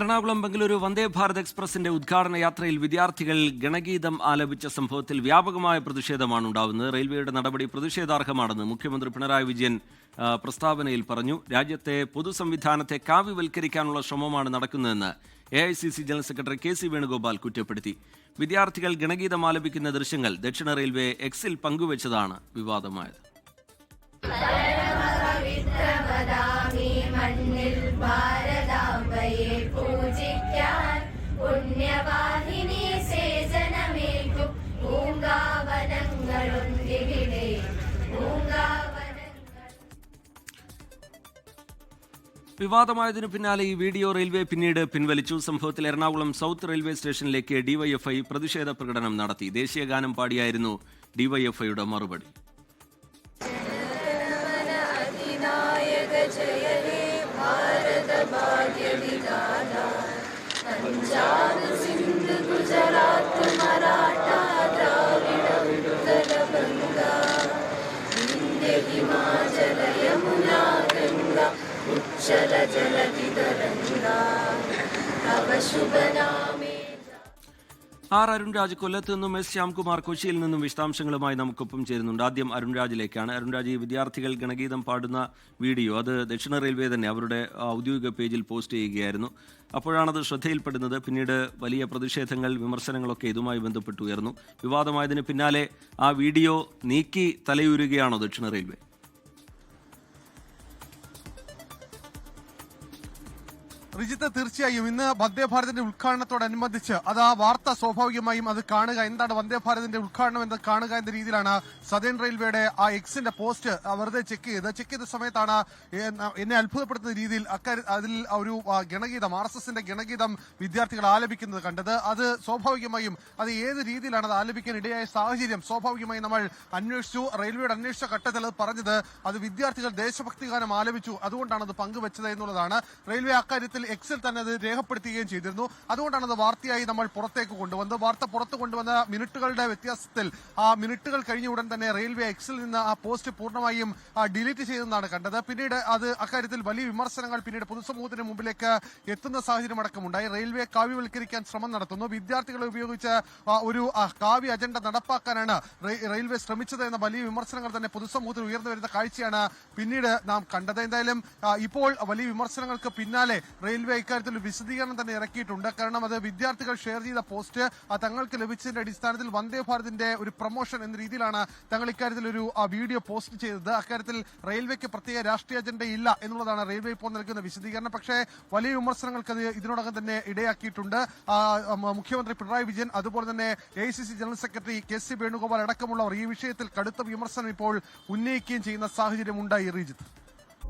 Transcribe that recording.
എറണാകുളം ബംഗളൂരു വന്ദേ ഭാരത് എക്സ്പ്രസിന്റെ ഉദ്ഘാടന യാത്രയിൽ വിദ്യാർത്ഥികൾ ഗണഗീതം ആലപിച്ച സംഭവത്തിൽ വ്യാപകമായ പ്രതിഷേധമാണ് ഉണ്ടാവുന്നത്. റെയിൽവേയുടെ നടപടി പ്രതിഷേധാർഹമാണെന്ന് മുഖ്യമന്ത്രി പിണറായി വിജയൻ പ്രസ്താവനയിൽ പറഞ്ഞു. രാജ്യത്തെ പൊതുസംവിധാനത്തെ കാവ്യവൽക്കരിക്കാനുള്ള ശ്രമമാണ് നടക്കുന്നതെന്ന് A I C C general secretary K C Venugopal കുറ്റപ്പെടുത്തി. വിദ്യാർത്ഥികൾ ഗണഗീതം ആലപിക്കുന്ന ദൃശ്യങ്ങൾ ദക്ഷിണ റെയിൽവേ എക്സിൽ പങ്കുവച്ചതാണ് വിവാദമായത്. വിവാദമായതിനു പിന്നാലെ ഈ വീഡിയോ റെയിൽവേ പിന്നീട് പിൻവലിച്ചു. സംഭവത്തിൽ എറണാകുളം സൗത്ത് റെയിൽവേ സ്റ്റേഷനിലേക്ക് ഡിവൈഎഫ്ഐ പ്രതിഷേധ പ്രകടനം നടത്തി. ദേശീയ ഗാനം പാടിയായിരുന്നു ഡിവൈഎഫ്ഐയുടെ മറുപടി. ഭാഗ്യ തവ അരുൺ രാജ് കൊല്ലത്ത് നിന്നും എസ് ശ്യാംകുമാർ കൊച്ചിയിൽ നിന്നും വിശദാംശങ്ങളുമായി നമുക്കൊപ്പം ചേരുന്നുണ്ട്. ആദ്യം അരുൺ രാജിലേക്കാണ്. അരുൺ രാജ് വിദ്യാർത്ഥികൾ ഗണഗീതം പാടുന്ന വീഡിയോ അത് ദക്ഷിണ റെയിൽവേ തന്നെ അവരുടെ ഔദ്യോഗിക പേജിൽ പോസ്റ്റ് ചെയ്യുകയായിരുന്നു. അപ്പോഴാണത് ശ്രദ്ധയിൽപ്പെടുന്നത്. പിന്നീട് വലിയ പ്രതിഷേധങ്ങൾ വിമർശനങ്ങളൊക്കെ ഇതുമായി ബന്ധപ്പെട്ടുയർന്നു. വിവാദമായതിന് പിന്നാലെ ആ വീഡിയോ നീക്കി തലയൂരുകയാണോ ദക്ഷിണ റെയിൽവേ? റിജിത്ത് തീർച്ചയായും ഇന്ന് വന്ദേ ഭാരതിന്റെ ഉദ്ഘാടനത്തോടനുബന്ധിച്ച് അത് ആ വാർത്ത സ്വാഭാവികമായും അത് കാണുക. എന്താണ് വന്ദേ ഭാരതിന്റെ ഉദ്ഘാടനം എന്ന് കാണുക എന്ന രീതിയിലാണ് സദേൺ റെയിൽവേയുടെ ആ എക്സിന്റെ പോസ്റ്റ് വെറുതെ ചെക്ക് ചെയ്ത്. ചെക്ക് ചെയ്ത സമയത്താണ് എന്നെ അത്ഭുതപ്പെടുത്തുന്ന രീതിയിൽ അതിൽ ഒരു ഗണഗീതം ആർ എസ് എസിന്റെ ഗണഗീതം വിദ്യാർത്ഥികൾ ആലപിക്കുന്നത് കണ്ടത്. അത് സ്വാഭാവികമായും അത് ഏത് രീതിയിലാണ് അത് ആലപിക്കാൻ ഇടയായ സാഹചര്യം സ്വാഭാവികമായും നമ്മൾ അന്വേഷിച്ചു. റെയിൽവേയുടെ അന്വേഷിച്ച ഘട്ടത്തിൽ അത് പറഞ്ഞത് അത് വിദ്യാർത്ഥികൾ ദേശഭക്തി ഗാനം ആലപിച്ചു. അതുകൊണ്ടാണ് അത് പങ്കുവച്ചത് എന്നുള്ളതാണ്. റെയിൽവേ അക്കാര്യത്തിൽ എക്സിൽ തന്നെ അത് രേഖപ്പെടുത്തുകയും ചെയ്തിരുന്നു. അതുകൊണ്ടാണ് അത് വാർത്തയായി നമ്മൾ പുറത്തേക്ക് കൊണ്ടുവന്നത്. വാർത്ത പുറത്തു കൊണ്ടുവന്ന മിനിറ്റുകളുടെ വ്യത്യാസത്തിൽ ആ മിനിറ്റുകൾ കഴിഞ്ഞ ഉടൻ തന്നെ റെയിൽവേ എക്സിൽ നിന്ന് ആ പോസ്റ്റ് പൂർണമായും ഡിലീറ്റ് ചെയ്തെന്നാണ് കണ്ടത്. പിന്നീട് അത് അക്കാര്യത്തിൽ വലിയ വിമർശനങ്ങൾ പിന്നീട് പൊതുസമൂഹത്തിന് മുമ്പിലേക്ക് എത്തുന്ന സാഹചര്യം അടക്കമുണ്ടായി. റെയിൽവേ കാവ്യവൽക്കരിക്കാൻ ശ്രമം നടത്തുന്നു. വിദ്യാർത്ഥികളെ ഉപയോഗിച്ച് ഒരു കാവ്യ അജണ്ട നടപ്പാക്കാനാണ് റെയിൽവേ ശ്രമിച്ചത് എന്ന വലിയ വിമർശനങ്ങൾ തന്നെ പൊതുസമൂഹത്തിൽ ഉയർന്നു വരുന്ന കാഴ്ചയാണ് പിന്നീട് നാം കണ്ടത്. എന്തായാലും ഇപ്പോൾ വലിയ വിമർശനങ്ങൾക്ക് പിന്നാലെ റെയിൽവേ ഇക്കാര്യത്തിൽ വിശദീകരണം തന്നെ ഇറക്കിയിട്ടുണ്ട്. കാരണം അത് വിദ്യാർത്ഥികൾ ഷെയർ ചെയ്ത പോസ്റ്റ് തങ്ങൾക്ക് ലഭിച്ചതിന്റെ അടിസ്ഥാനത്തിൽ വന്ദേ ഭാരതിന്റെ ഒരു പ്രൊമോഷൻ എന്ന രീതിയിലാണ് തങ്ങൾ ഇക്കാര്യത്തിൽ ഒരു വീഡിയോ പോസ്റ്റ് ചെയ്തത്. അക്കാര്യത്തിൽ റെയിൽവേക്ക് പ്രത്യേക രാഷ്ട്രീയ അജണ്ട ഇല്ല എന്നുള്ളതാണ് റെയിൽവേ ഇപ്പോൾ നൽകുന്ന വിശദീകരണം. പക്ഷേ വലിയ വിമർശനങ്ങൾക്ക് അത് ഇതിനോടകം തന്നെ ഇടയാക്കിയിട്ടുണ്ട്. മുഖ്യമന്ത്രി പിണറായി വിജയൻ അതുപോലെ തന്നെ A general secretary K C Venugopal അടക്കമുള്ളവർ ഈ വിഷയത്തിൽ കടുത്ത വിമർശനം ഇപ്പോൾ ഉന്നയിക്കുകയും ചെയ്യുന്ന സാഹചര്യമുണ്ടായി റീജിത്ത്.